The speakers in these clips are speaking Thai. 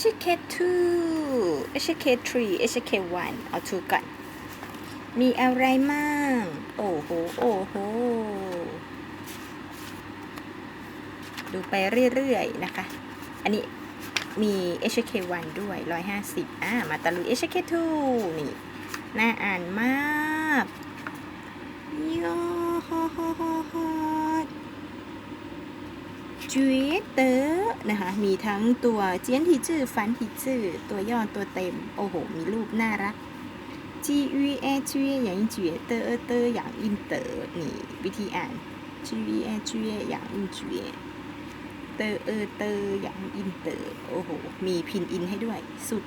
HK2 HK3 HK1 เอา 2 ก่อน มีอะไรมั่ง โอ้โห โอ้โห ดูไปเรื่อยๆ นะคะ อันนี้มี HK1 ด้วย 150 อ่า มาตะลุย HK2 นี่ น่าอ่านมากโยโฮโฮโฮโฮจูเตอร์นะคะ มีทั้งตัวเจียนทีจื้อฟันทีจื้อตัวย่อตัวเต็ม โอ้โห มีรูปน่ารัก G U A จูอย่างอินจูเตอร์เตอร์อย่างอินเตอร์นี่วิธีอ่าน G U A จูอย่างอินจูเตอร์เออเตอร์อย่างอินเตอร์โอ้โห มีพินอินให้ด้วย สุด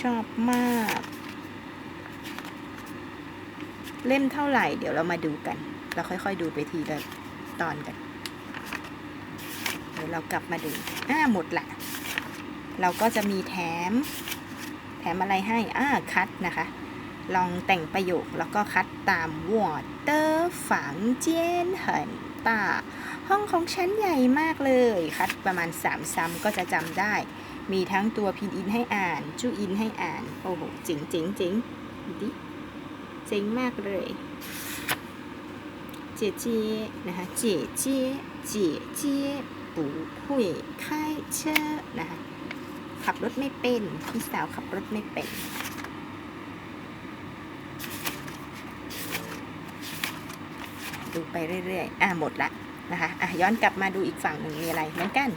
ชอบมาก เล่มเท่าไหร่ เดี๋ยวเรามาดูกัน เราค่อยๆดูไปทีละตอนกัน ดี๋ยวเรากลับมาดูอ่าหมดละ เราก็จะมีแถม แถมอะไรให้อ่าคัดนะคะ ลองแต่งประโยคแล้วก็คัดตามวอเตอร์ฝังเจียนเหินตาห้องของฉันใหญ่มากเลย คัดประมาณ3ซ้ำก็จะจำได้ มีทั้งตัวพินอินให้อ่าน จูอินให้อ่าน โอ้โหเจ๋งเจ๋งเจ๋งดูดิเจ๋งมากเลยเจเจนะคะเจเจเจเจ 不会开车นะคะ ขับรถไม่เป็น พี่สาวขับรถไม่เป็น ดูไปเรื่อยๆ อ่ะหมดละนะคะ อ่ะย้อนกลับมาดูอีกฝั่งหนึ่งมีอะไรเหมือนกัน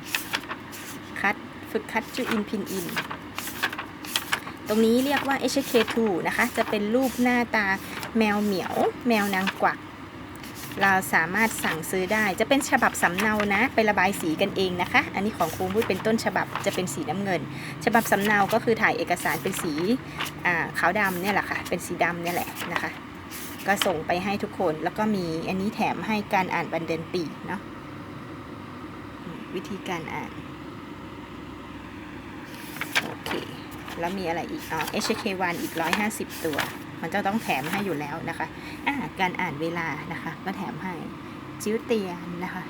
คัด ฝึกคัดจูอินพินอิน ตรงนี้เรียกว่า HK2 นะคะ จะเป็นรูปหน้าตาแมวเหมียว แมวนางกวัก เราสามารถสั่งซื้อได้จะเป็นฉบับสำเนานะ ไประบายสีกันเองนะคะ อันนี้ของครูมุ้ยเป็นต้นฉบับจะเป็นสีน้ำเงิน ฉบับสำเนาก็คือถ่ายเอกสารเป็นสีขาวดำเนี่ยแหละค่ะ เป็นสีดำเนี่ยแหละนะคะ ก็ส่งไปให้ทุกคนแล้วก็มีอันนี้แถมให้การอ่านวันเดือนปีเนาะวิธีการอ่านโอเคแล้วมีอะไรอีกอ๋อ HK1 อีก 150 ตัว มันจะต้องแถมให้อยู่แล้วนะคะอ่าการอ่านเวลานะคะก็แถมให้จิ้วเตียนนะคะ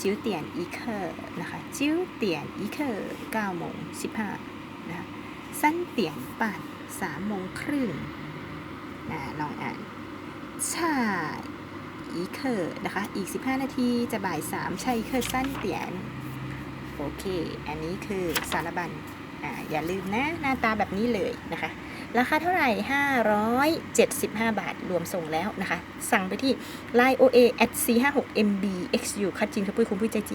จิ้วเตียนอีเคอร์นะคะจิ้วเตียนอีเคอร์9โมง15นะคะสั้นเตียนป่าน3โมงครึ่งนะลองอ่านใช่อีเคอร์นะคะ อีก 15 นาทีจะบ่าย3ใช่เคอร์สั้นเตียน โอเค อันนี้คือสารบัญ อ่า อย่าลืมนะ หน้าตาแบบนี้เลยนะคะ ราคาเท่าไหร่ 575 บาท รวมส่งแล้วนะคะ สั่งไปที่ line oa at 456 mb xu คัดจริงทุกผู้คุณผู้ใจจี